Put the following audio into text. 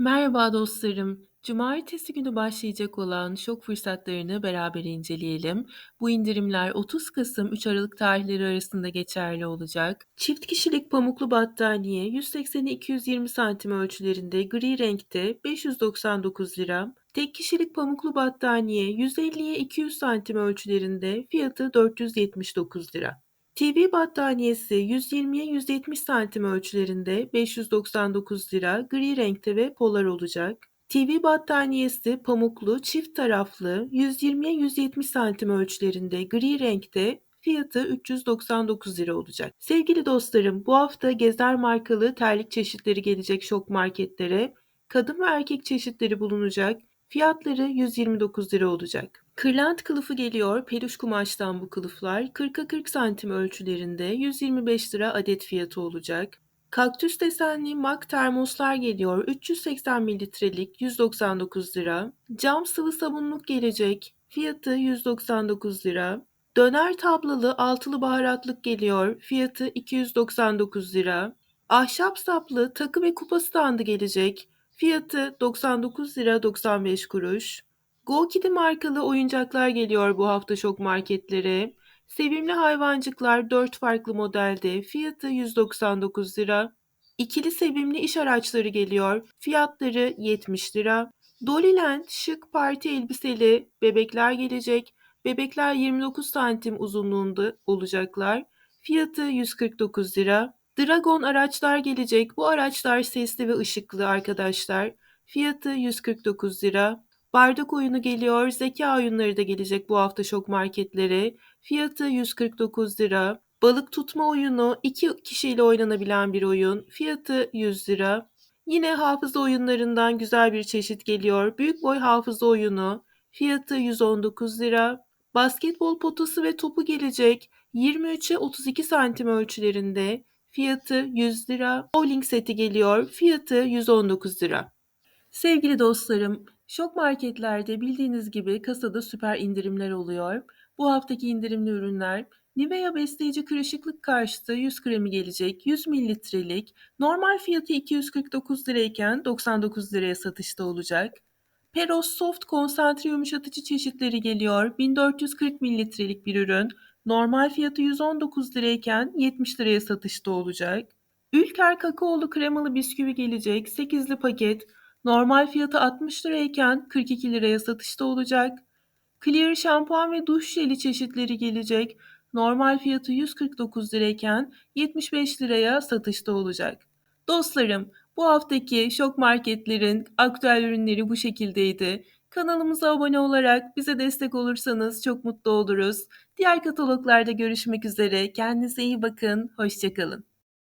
Merhaba dostlarım. Cumartesi günü başlayacak olan şok fırsatlarını beraber inceleyelim. Bu indirimler 30 Kasım-3 Aralık tarihleri arasında geçerli olacak. Çift kişilik pamuklu battaniye 180'e 220 santim ölçülerinde gri renkte 599 lira. Tek kişilik pamuklu battaniye 150'ye 200 santim ölçülerinde fiyatı 479 lira. TV battaniyesi 120'ye 170 santim ölçülerinde 599 lira gri renkte ve polar olacak. TV battaniyesi pamuklu çift taraflı 120'ye 170 santim ölçülerinde gri renkte fiyatı 399 lira olacak. Sevgili dostlarım bu hafta Gezer markalı terlik çeşitleri gelecek şok marketlere. Kadın ve erkek çeşitleri bulunacak. Fiyatları 129 lira olacak. Kırlent kılıfı geliyor. Peluş kumaştan bu kılıflar 40'a 40 santim ölçülerinde 125 lira adet fiyatı olacak. Kaktüs desenli mak termoslar geliyor. 380 mililitrelik 199 lira. Cam sıvı sabunluk gelecek. Fiyatı 199 lira. Döner tablalı altılı baharatlık geliyor. Fiyatı 299 lira. Ahşap saplı takı ve kupa standı gelecek. Fiyatı 99 lira 95 kuruş. Go Kitty markalı oyuncaklar geliyor bu hafta şok marketlere. Sevimli hayvancıklar 4 farklı modelde. Fiyatı 199 lira. İkili sevimli iş araçları geliyor. Fiyatları 70 lira. Dollyland şık parti elbiseli bebekler gelecek. Bebekler 29 santim uzunluğunda olacaklar. Fiyatı 149 lira. Dragon araçlar gelecek. Bu araçlar sesli ve ışıklı arkadaşlar. Fiyatı 149 lira. Bardak oyunu geliyor. Zeka oyunları da gelecek bu hafta şok marketlere. Fiyatı 149 lira. Balık tutma oyunu 2 kişiyle oynanabilen bir oyun. Fiyatı 100 lira. Yine hafıza oyunlarından güzel bir çeşit geliyor. Büyük boy hafıza oyunu. Fiyatı 119 lira. Basketbol potası ve topu gelecek. 23'e 32 santim ölçülerinde. Fiyatı 100 lira. Bowling seti geliyor. Fiyatı 119 lira. Sevgili dostlarım, şok marketlerde bildiğiniz gibi kasada süper indirimler oluyor. Bu haftaki indirimli ürünler Nivea besleyici kırışıklık karşıtı 100 kremi gelecek 100 mililitrelik normal fiyatı 249 lirayken 99 liraya satışta olacak. Peros Soft konsantre yumuşatıcı çeşitleri geliyor 1440 mililitrelik bir ürün normal fiyatı 119 lirayken 70 liraya satışta olacak. Ülker kakaolu kremalı bisküvi gelecek 8'li paket normal fiyatı 60 lirayken 42 liraya satışta olacak. Clear şampuan ve duş jeli çeşitleri gelecek. Normal fiyatı 149 lirayken 75 liraya satışta olacak. Dostlarım, bu haftaki şok marketlerin aktüel ürünleri bu şekildeydi. Kanalımıza abone olarak bize destek olursanız çok mutlu oluruz. Diğer kataloglarda görüşmek üzere. Kendinize iyi bakın. Hoşçakalın.